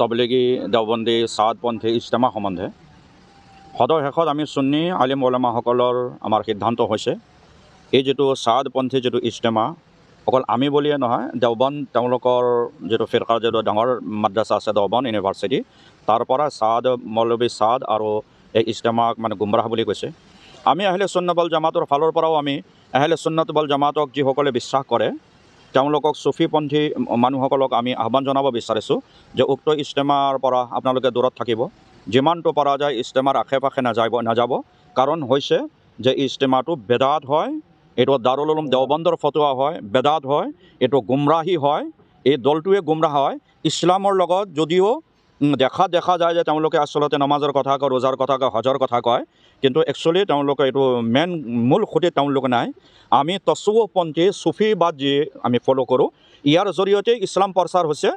তবলিগী দেওবন্দী চাদপন্থী ইজতেমা সম্বন্ধে। সদৰ শেষত আমি চুন্নী আলিম ওলামাসকলৰ আমাৰ সিদ্ধান্ত হৈছে এই যিটো চাদপন্থী যিটো ইজতেমা অকল আমি বুলিয়ে নহয় দেওবন্দ তেওঁলোকৰ যিটো ফিৰকাৰ যিটো ডাঙৰ মাদ্ৰাছা আছে দেওবন্দ ইউনিভাৰ্চিটি তাৰ পৰা চাদ মৌলবী চাদ আৰু এই ইজতেমাক মানে গুমৰাহ বুলি কৈছে। আমি আহিলে সুন্নবল জামাতৰ ফালৰ পৰাও আমি আহিলে সুন্নতবল জামাতক যিসকলে বিশ্বাস কৰে তেওঁলোকক চুফিপন্থী মানুহসকলক আমি আহ্বান জনাব বিচাৰিছোঁ যে উক্ত ইজতেমাৰ পৰা আপোনালোকে দূৰত থাকিব। যিমানটো পৰা যায় ইজতেমাৰ আশে পাশে নাযাব নাযাব। কাৰণ হৈছে যে ইজতেমাটো বেদাত হয় এইটো দাৰুল উলুম দেওবন্দৰ ফটোৱা হয় বেদাত হয় এইটো গুমৰাহী হয় এই দলটোৱে গুমৰাহ হয়। ইছলামৰ লগত যদিও উম, দেখা যায় যে তেওঁলোকে আচলতে নমাজৰ কথা কয় ৰোজাৰ কথা কয় হজৰ কথা কয়। কিন্তু একচুৱেলি তেওঁলোকে এইটো মেইন মূল খুঁটিত তেওঁলোক নাই। আমি তচুৱপন্থী চুফিবাদ যি আমি ফ'ল' কৰোঁ। ইয়াৰ জৰিয়তে ইছলাম প্ৰচাৰ হৈছে।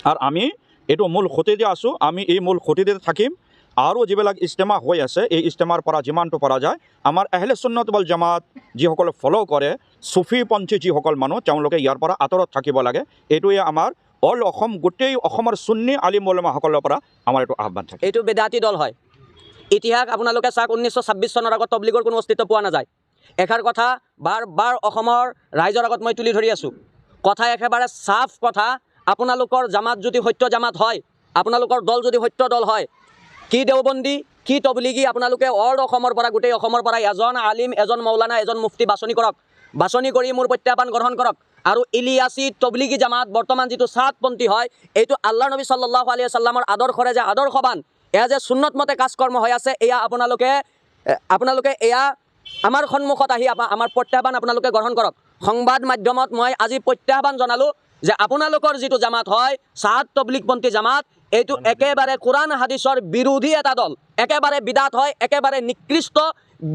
আৰু আমি এইটো মূল খুঁটিতে আছোঁ। আমি এই মূল খুঁটিতে থাকিম। আৰু যিবিলাক ইজতেমা হৈ আছে এই ইজতেমাৰ পৰা যিমানটো পৰা যায় আমাৰ এহলে সুন্নত বল জামাত যিসকলে ফ'ল' কৰে চুফিপন্থী যিসকল মানুহ তেওঁলোকে ইয়াৰ পৰা আঁতৰত থাকিব লাগে। এইটোৱে আমাৰ অল অসম গোটেই অসমৰ চুন্নী আলিম ওলমাসকলৰ পৰা আমাৰ এইটো আহ্বান থাকে। এইটো বেদাতি দল হয়। ইতিহাস আপোনালোকে চাওক ঊনৈছশ ছাব্বিছ চনৰ আগত তবলিগৰ কোনো অস্তিত্ব পোৱা নাযায়। এষাৰ কথা বাৰ বাৰ অসমৰ ৰাইজৰ আগত মই তুলি ধৰি আছোঁ। কথা একেবাৰে চাফ কথা আপোনালোকৰ জামাত যদি সত্য জামাত হয় আপোনালোকৰ দল যদি সত্য দল হয় কি দেওবন্দী কি তবলিগী আপোনালোকে অল অসমৰ পৰা গোটেই অসমৰ পৰা এজন আলিম এজন মৌলানা এজন মুফতি বাছনি কৰক। বাছনি কৰি মোৰ প্ৰত্যাহ্বান গ্ৰহণ কৰক। আৰু ইলিয়াচি তবলিগী জামাত বৰ্তমান যিটো চাদপন্থী হয় এইটো আল্লাহ নবী সাল্লাহ আলিয়া চাল্লামৰ আদৰ্শৰে যে আদৰ্শবান এয়া যে সুন্নত মতে কাজ কৰ্ম হৈ আছে এয়া আপোনালোকে আপোনালোকে এয়া আমাৰ সন্মুখত আহি আমাৰ প্ৰত্যাহ্বান আপোনালোকে গ্ৰহণ কৰক। সংবাদ মাধ্যমত মই আজি প্ৰত্যাহ্বান জনালোঁ যে আপোনালোকৰ যিটো জামাত হয় চাদ তবলিগপন্থী জামাত এইটো একেবাৰে কোৰাণ হাদিছৰ বিৰোধী এটা দল। একেবাৰে বিদাত হয় একেবাৰে নিকৃষ্ট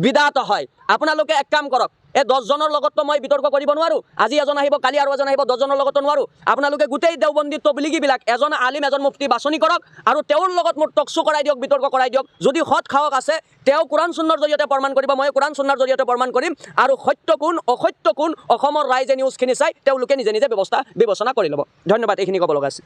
বিদাত হয়। আপোনালোকে এক কাম কৰক এই দহজনৰ লগততো মই বিতৰ্ক কৰিব নোৱাৰোঁ। আজি এজন আহিব কালি আৰু এজন আহিব দহজনৰ লগতো নোৱাৰোঁ। আপোনালোকে গোটেই দেওবন্দী তবলিগীবিলাক এজন আলিম এজন মুফতি বাছনি কৰক আৰু তেওঁৰ লগত মোৰ টকচু কৰাই দিয়ক বিতৰ্ক কৰাই দিয়ক। যদি সৎ সাহস আছে তেওঁ কোৰাণ চুন্নৰ জৰিয়তে প্ৰমাণ কৰিব মই কোৰাণ চুন্নৰ জৰিয়তে প্ৰমাণ কৰিম। আৰু সত্য কোন অসত্য কোন অসমৰ ৰাইজে নিউজখিনি চাই তেওঁলোকে নিজে নিজে ব্যৱস্থা বিবেচনা কৰি ল'ব। ধন্যবাদ এইখিনি ক'ব লগা আছিল।